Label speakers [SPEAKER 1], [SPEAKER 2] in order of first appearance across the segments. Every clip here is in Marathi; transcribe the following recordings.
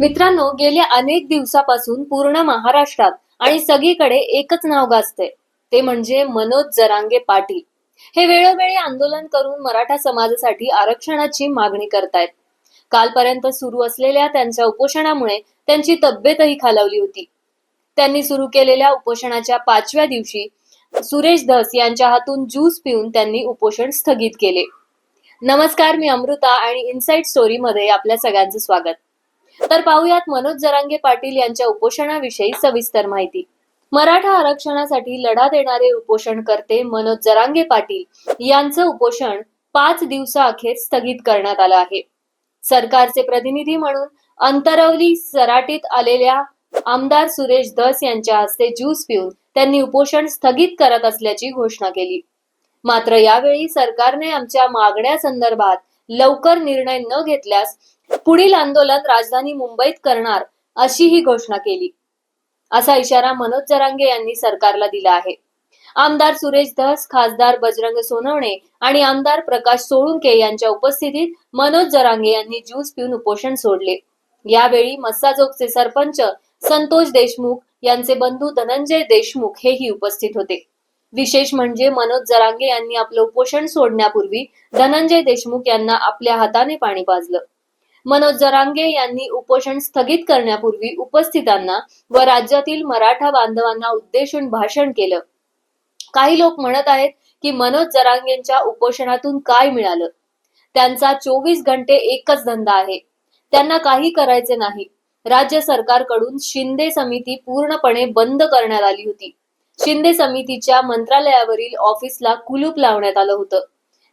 [SPEAKER 1] मित्रांनो गेल्या अनेक दिवसापासून पूर्ण महाराष्ट्रात आणि सगळीकडे एकच नाव गाजते ते म्हणजे मनोज जरांगे पाटील. हे वेळोवेळी आंदोलन करून मराठा समाजासाठी आरक्षणाची मागणी करतायत. कालपर्यंत सुरू असलेल्या त्यांच्या उपोषणामुळे त्यांची तब्येतही खालावली होती. त्यांनी सुरू केलेल्या उपोषणाच्या पाचव्या दिवशी सुरेश धस यांच्या हातून ज्यूस पिऊन त्यांनी उपोषण स्थगित केले. नमस्कार मी अमृता आणि इनसाइट स्टोरी मध्ये आपल्या सगळ्यांचं स्वागत. तर पाहूयात मनोज जरांगे पाटील यांच्या उपोषणाविषयी सविस्तर माहिती. मराठा आरक्षणासाठी लढा देणारे उपोषणकर्ते मनोज जरांगे पाटील यांचं उपोषण पाच दिवसाअखेर स्थगित करण्यात आलं आहे. सरकारचे प्रतिनिधी म्हणून अंतरवली सराटीत आलेल्या आमदार सुरेश धस यांच्या हस्ते ज्यूस पिऊन त्यांनी उपोषण स्थगित करत असल्याची घोषणा केली. मात्र यावेळी सरकारने आमच्या मागण्या संदर्भात लवकर निर्णय न घेतल्यास पुढील आंदोलन राजधानी मुंबईत करणार अशी ही घोषणा केली. असा इशारा मनोज जरांगे यांनी सरकारला दिला आहे. आमदार सुरेश धस खासदार बजरंग सोनवणे आणि आमदार प्रकाश सोळुंके यांच्या उपस्थितीत मनोज जरांगे यांनी ज्यूस पिऊन उपोषण सोडले. यावेळी मस्साजोगचे सरपंच संतोष देशमुख यांचे बंधू धनंजय देशमुख हेही उपस्थित होते. विशेष म्हणजे मनोज जरांगे यांनी आपलं उपोषण सोडण्यापूर्वी धनंजय देशमुख यांना आपल्या हाताने पाणी पाजलं. मनोज जरांगे यांनी उपोषण स्थगित करण्यापूर्वी उपस्थितांना व राज्यातील मराठा बांधवांना उद्देशून भाषण केलं. काही लोक म्हणत आहेत की मनोज जरांगेंच्या उपोषणातून काय मिळालं? त्यांचा चोवीस घंटे एकच धंदा आहे. त्यांना काही करायचे नाही. राज्य सरकारकडून शिंदे समिती पूर्णपणे बंद करण्यात आली होती. शिंदे समितीच्या मंत्रालयावरील ऑफिसला कुलूप लावण्यात आलं होतं.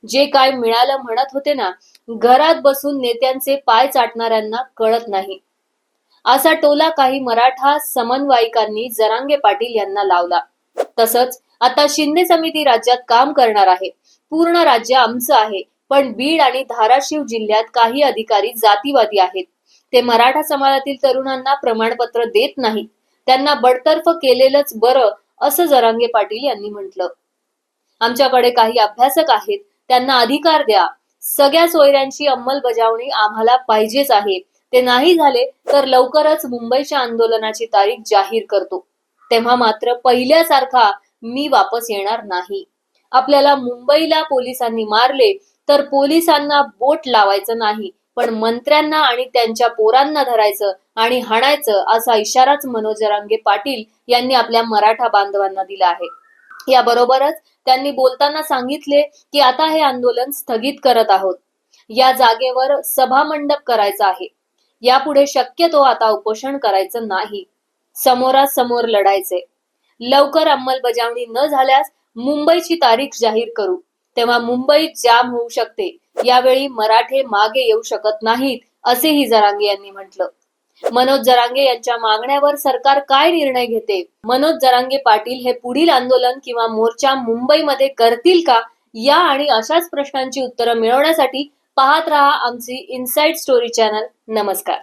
[SPEAKER 1] जे काय मिळालं म्हणत होते ना घरात बसून नेत्यांचे पाय चाटणाऱ्यांना कळत नाही. असा टोला काही मराठा समन्वयिकांनी जरांगे पाटील यांना लावला. तसंच आता शिंदे समिती राज्यात काम करणार आहे. पूर्ण राज्य आमचं आहे पण बीड आणि धाराशिव जिल्ह्यात काही अधिकारी जातीवादी आहेत. ते मराठा समाजातील तरुणांना प्रमाणपत्र देत नाहीत. त्यांना बडतर्फ केलेलंच बरं असं जरांगे पाटील यांनी म्हटलं. आमच्याकडे काही अभ्यासक आहेत त्यांना अधिकार द्या. सगळ्या सोयऱ्यांची अंमलबजावणी आम्हाला पाहिजेच आहे. ते नाही झाले तर लवकरच मुंबईच्या आंदोलनाची तारीख जाहीर करतो. तेव्हा मात्र पहिल्यासारखा मी वापस येणार नाही. आपल्याला मुंबईला पोलिसांनी मारले तर पोलिसांना बोट लावायचं नाही. पण मंत्र्यांना आणि त्यांच्या पोरांना धरायचं आणि हाणायचं असा इशाराच मनोज जरांगे पाटील यांनी आपल्या मराठा बांधवांना दिला आहे. याबरोबरच त्यांनी बोलताना सांगितले की आता हे आंदोलन स्थगित करत आहोत. या जागेवर सभा मंडप करायचा आहे. यापुढे शक्यतो आता उपोषण करायचं नाही. समोरासमोर लढायचे. लवकर अंमलबजावणी न झाल्यास मुंबईची तारीख जाहीर करू. तेव्हा मुंबईत जाम होऊ शकते. यावेळी मराठे मागे येऊ शकत नाहीत असेही जरांगे यांनी म्हटलं. मनोज जरांगे यांच्या मागण्यावर सरकार काय निर्णय घेते? मनोज जरांगे पाटील हे पुढील आंदोलन किंवा मोर्चा मुंबईमध्ये करतील का? या आणि अशाच प्रश्नांची उत्तरं मिळवण्यासाठी पाहत रहा आमची इनसाइड स्टोरी चॅनल नमस्कार.